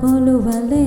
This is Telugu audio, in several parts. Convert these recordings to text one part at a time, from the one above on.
কলু ভালে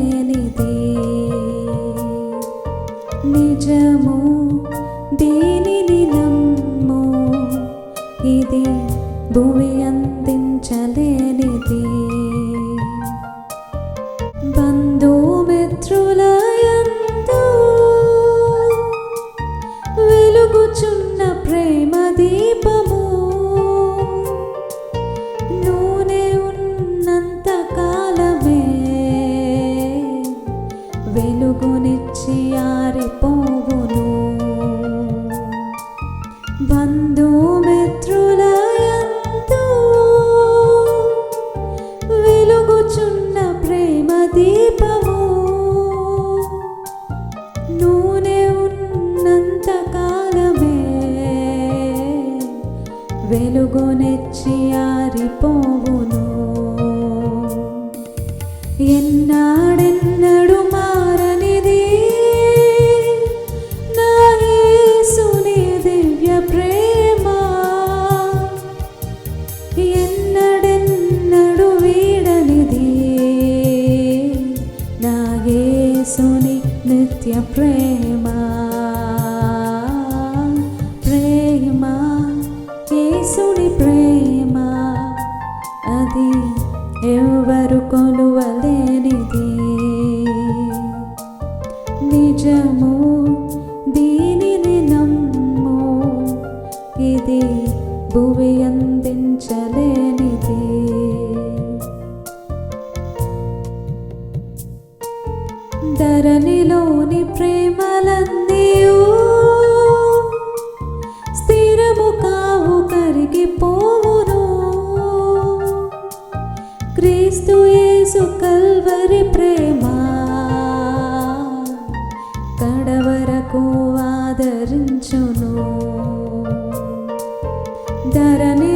ತರನೆ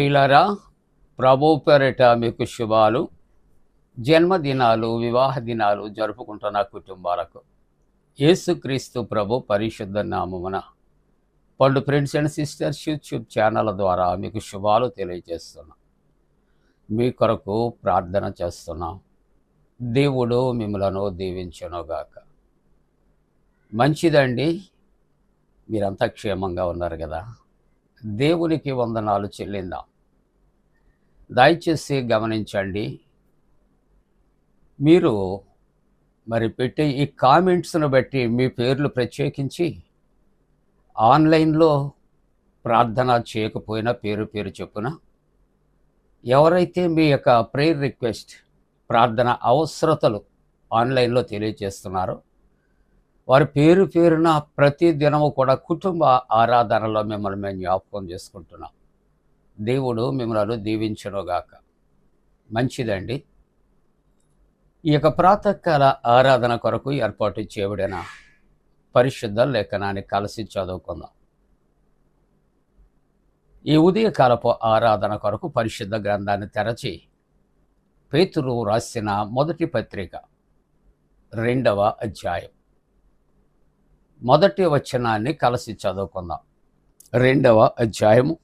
ప్రియులరా ప్రభు పేరిట మీకు శుభాలు. జన్మదినాలు వివాహ దినాలు జరుపుకుంటున్న కుటుంబాలకు యేసుక్రీస్తు ప్రభు పరిశుద్ధ నామమున పండు friends and sisters YouTube channel ద్వారా మీకు శుభాలు తెలియజేస్తున్నాం. మీ కొరకు ప్రార్థన చేస్తున్నాం. దేవుడు మిమ్మలను దీవించనుగాక. మంచిదండి. మీరంతా క్షేమంగా ఉన్నారు కదా. దేవునికి వందనాలు చెల్లిందాం. దయచేసి గమనించండి. మీరు మరి పెట్టే ఈ కామెంట్స్ను బట్టి మీ పేర్లు ప్రత్యేకించి ఆన్లైన్లో ప్రార్థన చేయకపోయినా పేరు పేరు చెప్పున ఎవరైతే మీ యొక్క ప్రేయర్ రిక్వెస్ట్ ప్రార్థన అవసరతలు ఆన్లైన్లో తెలియజేస్తున్నారో వారి పేరు పేరున ప్రతి దినము కూడా కుటుంబ ఆరాధనలో మిమ్మల్ని మేము జ్ఞాపకం చేసుకుంటున్నాం. దేవుడు మిమ్మల్ని దీవించనుగాక. మంచిదండి. ఈ యొక్క ప్రాతకాల ఆరాధన కొరకు ఏర్పాటు చేయబడిన పరిశుద్ధ లేఖనాన్ని కలిసి చదువుకుందాం. ఈ ఉదయకాలపు ఆరాధన కొరకు పరిశుద్ధ గ్రంథాన్ని తెరచి పేతురు రాసిన మొదటి పత్రిక రెండవ అధ్యాయం. మొదటి వచనాన్ని కలిసి చదువుకుందాం. రెండవ అధ్యాయము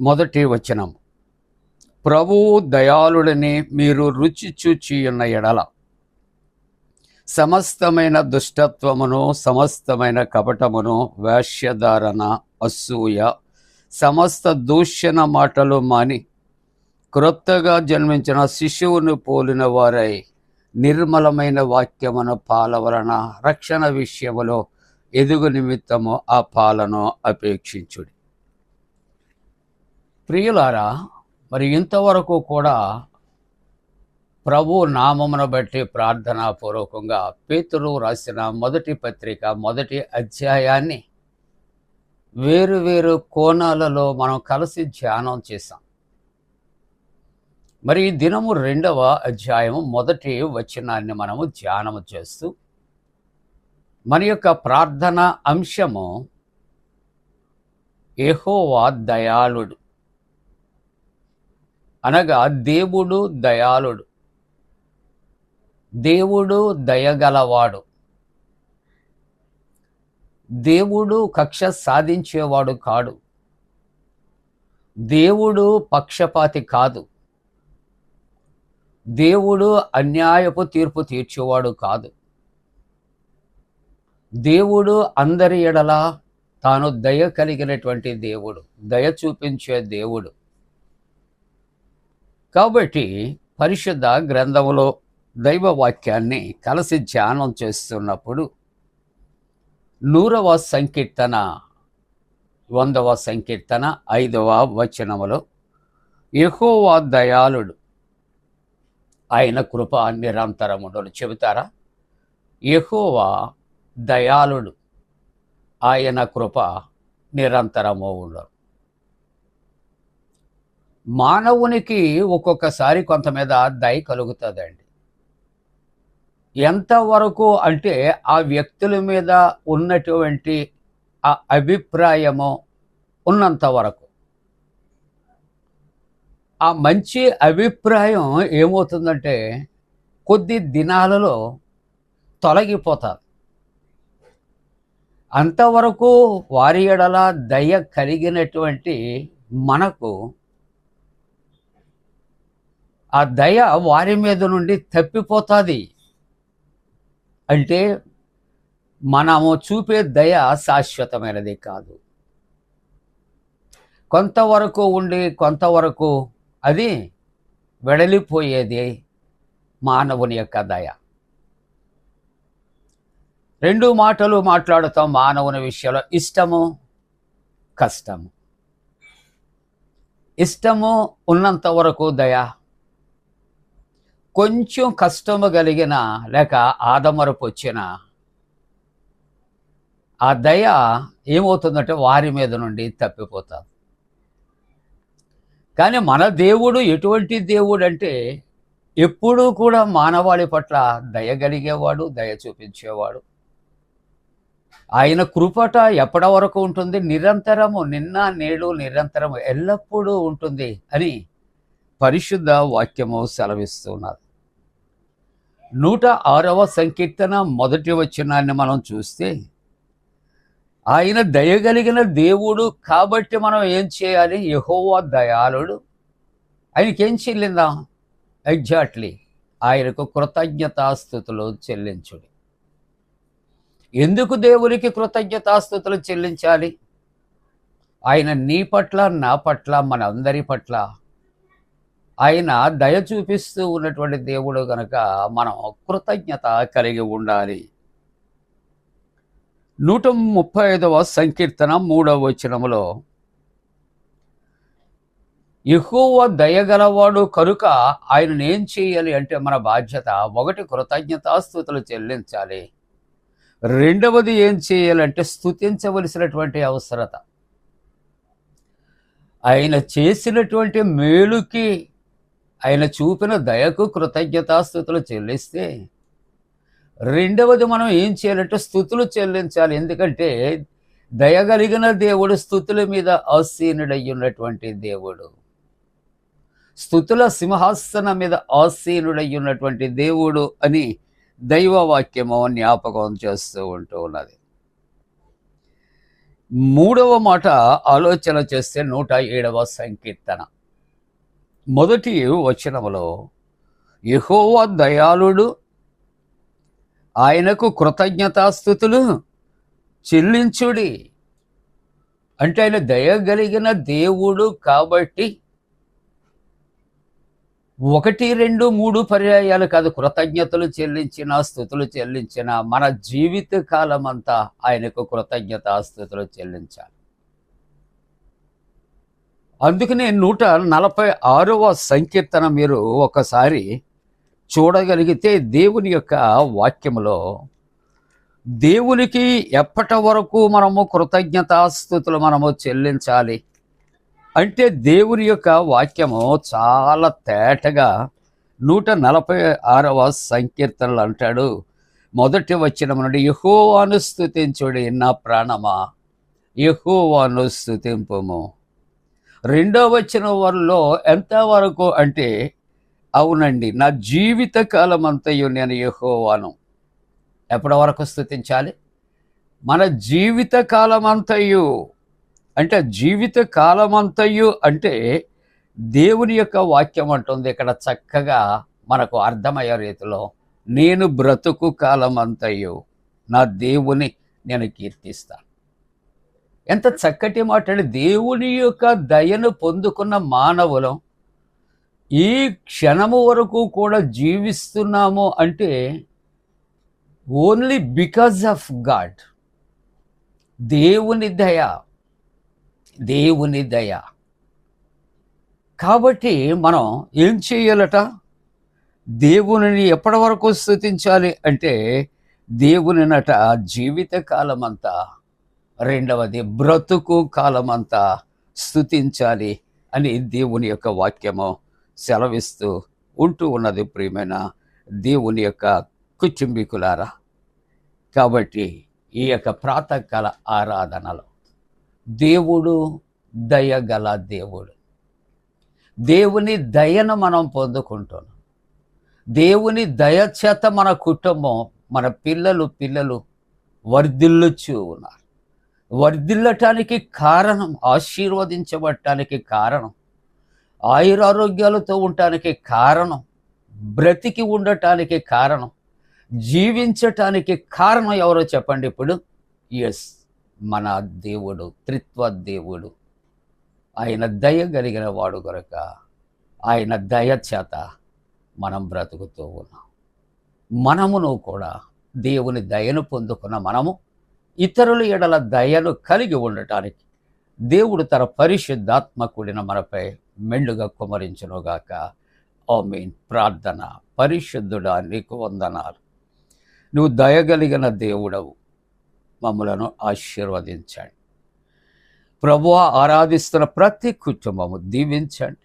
మొదటి వచనం. ప్రభువు దయాళుడని మీరు రుచి చూచి ఉన్న ఎడల. సమస్తమైన దుష్టత్వమును సమస్తమైన కపటమును వేష్యధారణ అసూయ సమస్త దూషణ మాటలు మాని క్రొత్తగా జన్మించిన శిశువును పోలిన వారై నిర్మలమైన వాక్యమును పాలవలన రక్షణ విషయములో ఎదుగు నిమిత్తము ఆ పాలను అపేక్షించుడి. ప్రియులారా మరి ఇంతవరకు కూడా ప్రభు నామమును బట్టి ప్రార్థనాపూర్వకంగా పేతురు రాసిన మొదటి పత్రిక మొదటి అధ్యాయాన్ని వేరు వేరు కోణాలలో మనం కలిసి ధ్యానం చేశాం. మరి ఈ దినము రెండవ అధ్యాయము మొదటి వచనాన్ని మనము ధ్యానము చేస్తూ మన యొక్క ప్రార్థన అంశము ఎహోవా దయాళుడు. అనగా దేవుడు దయాళుడు. దేవుడు దయగలవాడు. దేవుడు కక్ష సాధించేవాడు కాడు. దేవుడు పక్షపాతి కాదు. దేవుడు అన్యాయపు తీర్పు తీర్చేవాడు కాదు. దేవుడు అందరి ఎడల తాను దయ కలిగినటువంటి దేవుడు దయ చూపించే దేవుడు. కాబట్టి పరిశుద్ధ గ్రంథములో దైవ వాక్యాన్ని కలిసి ధ్యానం చేస్తున్నప్పుడు నూరవ సంకీర్తన వందవ సంకీర్తన ఐదవ వచనములో ఎహోవా దయాళుడు ఆయన కృప నిరంతరముడు చెబుతారా? ఎహోవా దయాళుడు ఆయన కృప నిరంతరము ఉండరు మానవునికి ఒక్కొక్కసారి కొంత మీద దయ కలుగుతుందండి. ఎంతవరకు అంటే ఆ వ్యక్తుల మీద ఉన్నటువంటి ఆ అభిప్రాయము ఉన్నంత వరకు. ఆ మంచి అభిప్రాయం ఏమవుతుందంటే కొద్ది దినాలలో తొలగిపోతారు. అంతవరకు వారి ఎడల దయ కలిగినటువంటి మనకు ఆ దయ వారి మీద నుండి తప్పిపోతుంది. అంటే మనము చూపే దయ శాశ్వతమైనది కాదు. కొంతవరకు ఉండి కొంతవరకు అది వెడలిపోయేది మానవుని యొక్క దయ. రెండు మాటలు మాట్లాడుతాం మానవుని విషయంలో. ఇష్టము కష్టము. ఇష్టము ఉన్నంత వరకు దయ కొంచెం కష్టము కలిగిన లేక ఆదమరపు వచ్చిన ఆ దయ ఏమవుతుందంటే వారి మీద నుండి తప్పిపోతారు కానీ మన దేవుడు ఎటువంటి దేవుడు అంటే ఎప్పుడూ కూడా మానవాళి పట్ల దయ కలిగేవాడు దయ చూపించేవాడు. ఆయన కృపట ఎప్పటి వరకు ఉంటుంది? నిరంతరము నిన్న నేడు నిరంతరము ఎల్లప్పుడూ ఉంటుంది అని పరిశుద్ధ వాక్యము సెలవిస్తున్నారు. నూట ఆరవ సంకీర్తన మొదటి వచనాన్ని మనం చూస్తే ఆయన దయగలిగిన దేవుడు కాబట్టి మనం ఏం చేయాలి? యహోవా దయాళుడు. ఆయనకేం చెల్లిందాం? ఎగ్జాక్ట్లీ ఆయనకు కృతజ్ఞతాస్థుతులు చెల్లించుడి. ఎందుకు దేవునికి కృతజ్ఞతాస్థుతులు చెల్లించాలి? ఆయన నీ పట్ల నా పట్ల మన అందరి పట్ల ఆయన దయ చూపిస్తూ ఉన్నటువంటి దేవుడు కనుక మనం కృతజ్ఞత కలిగి ఉండాలి. నూట ముప్పై ఐదవ సంకీర్తన మూడవ వచనములో ఎక్కువ దయగలవాడు కనుక ఆయనను ఏం చేయాలి అంటే మన బాధ్యత ఒకటి కృతజ్ఞతాస్థుతులు చెల్లించాలి. రెండవది ఏం చేయాలంటే స్థుతించవలసినటువంటి అవసరత. ఆయన చేసినటువంటి మేలుకి ఆయన చూపిన దయకు కృతజ్ఞతాస్థుతులు చెల్లిస్తే రెండవది మనం ఏం చేయాలంటే స్థుతులు చెల్లించాలి. ఎందుకంటే దయగలిగిన దేవుడు స్థుతుల మీద ఆసీనుడయ్యున్నటువంటి ఉన్నటువంటి దేవుడు. స్థుతుల సింహాసనం మీద ఆసీనుడయ్యున్నటువంటి ఉన్నటువంటి దేవుడు అని దైవ వాక్యము జ్ఞాపకం చేస్తూ ఉంటూ ఉన్నది. మూడవ మాట ఆలోచన చేస్తే నూట ఏడవ సంకీర్తన. మొదటి వచనములో యహోవ దయాళుడు ఆయనకు కృతజ్ఞతాస్థుతులు చెల్లించుడి. అంటే ఆయన దయగలిగిన దేవుడు కాబట్టి ఒకటి రెండు మూడు పర్యాయాలు కాదు. కృతజ్ఞతలు చెల్లించిన స్థుతులు చెల్లించిన మన జీవిత కాలం అంతా ఆయనకు కృతజ్ఞతాస్థుతులు చెల్లించాలి. అందుకనే నూట నలభై ఆరవ సంకీర్తన మీరు ఒకసారి చూడగలిగితే దేవుని యొక్క వాక్యములో దేవునికి ఎప్పటి వరకు మనము కృతజ్ఞతాస్థుతులు మనము చెల్లించాలి? అంటే దేవుని యొక్క వాక్యము చాలా తేటగా నూట నలభై ఆరవ సంకీర్తనలు అంటాడు. మొదటి వచ్చిన నుండి యహోవాను స్థుతించుడి నా ప్రాణమా? యహోవాను స్థుతింపము రెండో వచ్చిన వారిలో ఎంతవరకు అంటే అవునండి నా జీవిత కాలం అంతయు నేను యహోవాను. ఎప్పటి వరకు స్థుతించాలి? మన జీవిత కాలం అంతయు అంటే జీవిత కాలం అంతయు అంటే దేవుని యొక్క వాక్యం అంటుంది ఇక్కడ చక్కగా మనకు అర్థమయ్యే రీతిలో నేను బ్రతుకు కాలం అంతయు నా దేవుని నేను కీర్తిస్తాను. ఎంత చక్కటి మాట అంటే దేవుని యొక్క దయను పొందుకున్న మానవులం ఈ క్షణము వరకు కూడా జీవిస్తున్నాము అంటే ఓన్లీ బికాజ్ ఆఫ్ గాడ్ దేవుని దయ దేవుని దయ. కాబట్టి మనం ఏం చేయాలట? దేవునిని ఎప్పటి వరకు స్థుతించాలి అంటే దేవునినట జీవిత కాలమంతా రెండవది బ్రతుకు కాలమంతా స్థుతించాలి అని దేవుని యొక్క వాక్యము సెలవిస్తూ ఉంటూ ఉన్నది ప్రియమైన దేవుని యొక్క కుటుంబీకులారా. కాబట్టి ఈ యొక్క ప్రాతకాల ఆరాధనలో దేవుడు దయగల దేవుడు. దేవుని దయను మనం పొందుకుంటున్నాం. దేవుని దయ చేత మన కుటుంబం మన పిల్లలు పిల్లలు వర్ధిల్లుచూ ఉన్నారు. వర్ధిల్లటానికి కారణం ఆశీర్వదించబడటానికి కారణం ఆయురారోగ్యాలతో ఉండటానికి కారణం బ్రతికి ఉండటానికి కారణం జీవించటానికి కారణం ఎవరో చెప్పండి ఇప్పుడు. ఎస్ మన దేవుడు త్రిత్వ దేవుడు. ఆయన దయ కలిగిన వాడు కొరక ఆయన దయ చేత మనం బ్రతుకుతూ ఉన్నాం. మనమును కూడా దేవుని దయను పొందుకున్న మనము ఇతరుల ఎడల దయను కలిగి ఉండటానికి దేవుడు తన పరిశుద్ధాత్మ కూడిన మనపై మెండుగా కుమరించునుగాక. ఓ మీన్ ప్రార్థన. పరిశుద్ధుడా నీకు వందనాలు. నువ్వు దయగలిగిన దేవుడవు. మమ్మలను ఆశీర్వదించండి. ప్రభు ఆరాధిస్తున్న ప్రతి కుటుంబము దీవించండి.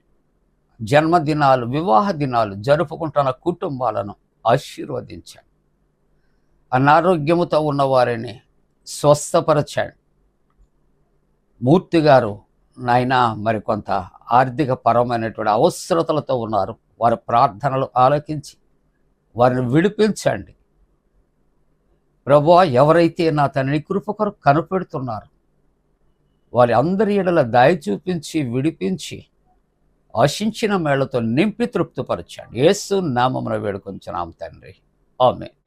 జన్మదినాలు వివాహ దినాలు జరుపుకుంటున్న కుటుంబాలను ఆశీర్వదించండి. అనారోగ్యముతో ఉన్నవారిని స్వస్థపరచాడు. మూర్తి గారు నాయన మరికొంత ఆర్థిక పరమైనటువంటి అవసరతలతో ఉన్నారు. వారి ప్రార్థనలు ఆలకించి వారిని విడిపించండి. ప్రభు ఎవరైతే నా తనని కృప కొరకు కనిపెడుతున్నారు వారి అందరి ఎడల దయ చూపించి విడిపించి ఆశించిన మేళతో నింపి తృప్తిపరచాడు. యేసు నామమున వేడుకొంచున్నాం తండ్రి. ఆమె